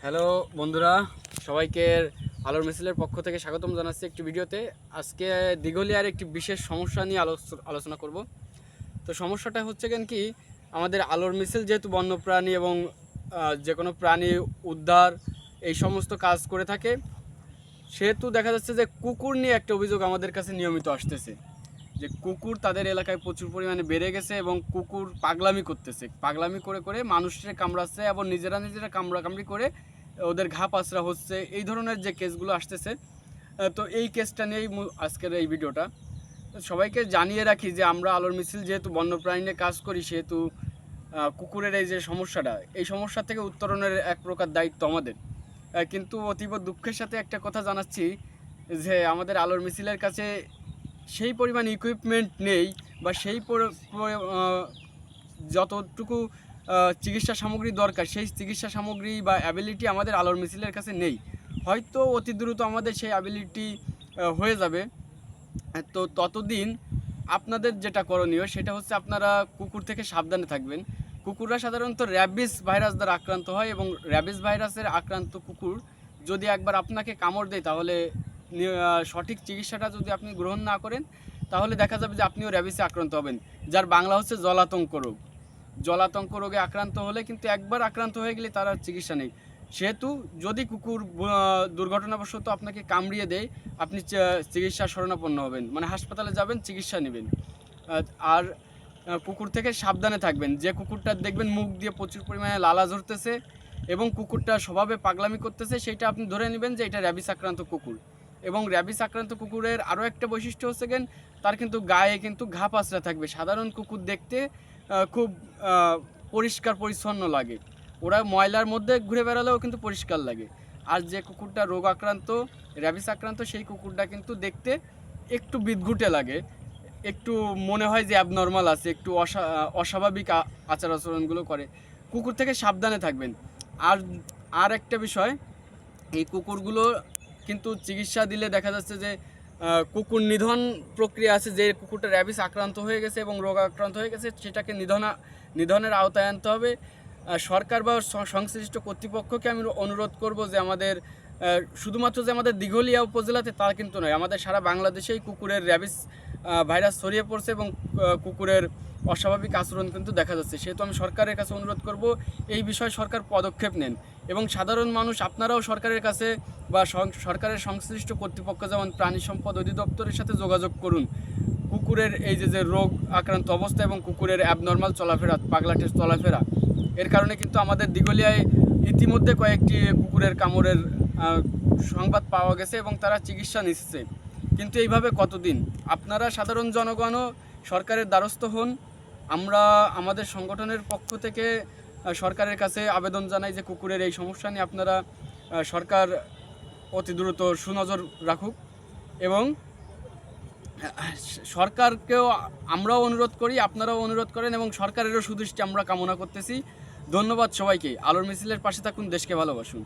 Hello বন্ধুরা, সবাইকে আলোর মিছিলের পক্ষ থেকে স্বাগতম জানাচ্ছি একটি ভিডিওতে। আজকে দিঘলিয়ার একটি বিশেষ সমস্যা নিয়ে আলোচ- আলোচনা করব। তো সমস্যাটা হচ্ছে কেন কি, আমাদের আলোর মিছিল যেহেতু বন্যপ্রাণী এবং যে কোনো প্রাণী উদ্ধার এই সমস্ত কাজ করে থাকে, সেহেতু দেখা যাচ্ছে যে কুকুর নিয়ে একটা অভিযোগ আমাদের কাছে নিয়মিত আসতেছে। যে কুকুর তাদের এলাকায় প্রচুর পরিমাণে বেড়ে গেছে এবং কুকুর পাগলামি করতেছে। পাগলামি করে করে মানুষের কামড়াচ্ছে এবং নিজেরা নিজেরা কামড়াকামড়ি করে ওদের ঘা পাচরা হচ্ছে, এই ধরনের যে কেসগুলো আসতেছে তো এই কেসটা নিয়েই আজকের এই ভিডিওটা। সবাইকে জানিয়ে রাখি যে আমরা আলোর মিছিল যেহেতু বন্যপ্রাণী নিয়ে কাজ করি, সেহেতু কুকুরের এই যে সমস্যাটা, এই সমস্যা থেকে উত্তরণের এক প্রকার দায়িত্ব আমাদের। কিন্তু অতীব দুঃখের সাথে একটা কথা জানাচ্ছি যে আমাদের আলোর মিছিলের কাছে সেই পরিমাণ ইকুইপমেন্ট নেই বা সেই যতটুকু চিকিৎসা সামগ্রী দরকার, সেই চিকিৎসা সামগ্রী বা অ্যাবিলিটি আমাদের আলোর মিছিলের কাছে নেই। হয়তো অতি দ্রুত আমাদের সেই অ্যাবিলিটি হয়ে যাবে। তো ততদিন আপনাদের যেটা করণীয়, সেটা হচ্ছে আপনারা কুকুর থেকে সাবধানে থাকবেন। কুকুররা সাধারণত র্যাবিস ভাইরাস দ্বারা আক্রান্ত হয় এবং র্যাবিস ভাইরাসের আক্রান্ত কুকুর যদি একবার আপনাকে কামড় দেয়, তাহলে সঠিক চিকিৎসাটা যদি আপনি গ্রহণ না করেন, তাহলে দেখা যাবে যে আপনিও র্যাবিসে আক্রান্ত হবেন, যার বাংলা হচ্ছে জলাতঙ্ক রোগ। জলাতঙ্ক রোগে আক্রান্ত হলে কিন্তু একবার আক্রান্ত হয়ে গেলে তার চিকিৎসা নেই। সেহেতু যদি কুকুর দুর্ঘটনাবশত আপনাকে কামড়িয়ে দেয়, আপনি চিকিৎসা শরণাপন্ন হবেন। মানে হাসপাতালে যাবেন, চিকিৎসা নেবেন। আর কুকুর থেকে সাবধানে থাকবেন। যে কুকুরটা দেখবেন মুখ দিয়ে প্রচুর পরিমাণে লালা ঝরতেছে এবং কুকুরটা স্বভাবে পাগলামি করতেছে সেটা আপনি ধরে নেবেন যে এটা র্যাবিস আক্রান্ত কুকুর। এবং র্যাবিস আক্রান্ত কুকুরের আরও একটা বৈশিষ্ট্য হচ্ছে গেন, তার কিন্তু গায়ে কিন্তু ঘা পাচরা থাকবে। সাধারণ কুকুর দেখতে খুব পরিষ্কার, পরিচ্ছন্ন লাগে। ওরা ময়লার মধ্যে ঘুরে বেড়ালেও কিন্তু পরিষ্কার লাগে। আর যে কুকুরটা রোগ আক্রান্ত, র্যাবিস আক্রান্ত, সেই কুকুরটা কিন্তু দেখতে একটু বিদঘুটে লাগে। একটু মনে হয় যে অ্যাবনর্মাল আছে, একটু অসা, অস্বাভাবিক আচার আচরণগুলো করে। কুকুর থেকে সাবধানে থাকবেন। আর আর একটা বিষয়, এই কুকুরগুলো কিন্তু চিকিৎসা দিলে দেখা যাচ্ছে যে কুকুর নিধন প্রক্রিয়া আছে, যে কুকুরটা র্যাবিস আক্রান্ত হয়ে গেছে এবং রোগ আক্রান্ত হয়ে গেছে, সেটাকে নিধনা, নিধনের আওতায় আনতে হবে। সরকার বা সংশ্লিষ্ট কর্তৃপক্ষকে আমি অনুরোধ করব যে আমাদের শুধুমাত্র যে আমাদের দিঘলিয়া উপজেলাতে তা কিন্তু নয়, আমাদের সারা বাংলাদেশেই কুকুরের র্যাবিস ভাইরাস ছড়িয়ে পড়ছে এবং কুকুরের অস্বাভাবিক আচরণ কিন্তু দেখা যাচ্ছে। সেহেতু আমি সরকারের কাছে অনুরোধ করব, এই বিষয়ে সরকার পদক্ষেপ নেন। এবং সাধারণ মানুষ, আপনারাও সরকারের কাছে বা সরকারের সংশ্লিষ্ট কর্তৃপক্ষ যেমন প্রাণী সম্পদ অধিদপ্তরের সাথে যোগাযোগ করুন। কুকুরের এই যে যে রোগ আক্রান্ত অবস্থা এবং কুকুরের অ্যাবনর্মাল চলাফেরা পাগলাটের চলাফেরা, এর কারণে কিন্তু আমাদের দিগলিয়ায় ইতিমধ্যে কয়েকটি কুকুরের কামড়ের সংবাদ পাওয়া গেছে এবং তারা চিকিৎসা নিচ্ছে। কিন্তু এইভাবে কতদিন? আপনারা সাধারণ জনগণও সরকারের দ্বারস্থ হন। আমরা আমাদের সংগঠনের পক্ষ থেকে সরকারের কাছে আবেদন জানাই যে কুকুরের এই সমস্যা নিয়ে আপনারা সরকার অতি দ্রুত সুনজর রাখুক এবং সরকারকেও আমরাও অনুরোধ করি, আপনারাও অনুরোধ করেন এবং সরকারেরও সুদৃষ্টি আমরা কামনা করতেছি। ধন্যবাদ সবাইকে। আলোর মিছিলের পাশে থাকুন, দেশকে ভালোবাসুন।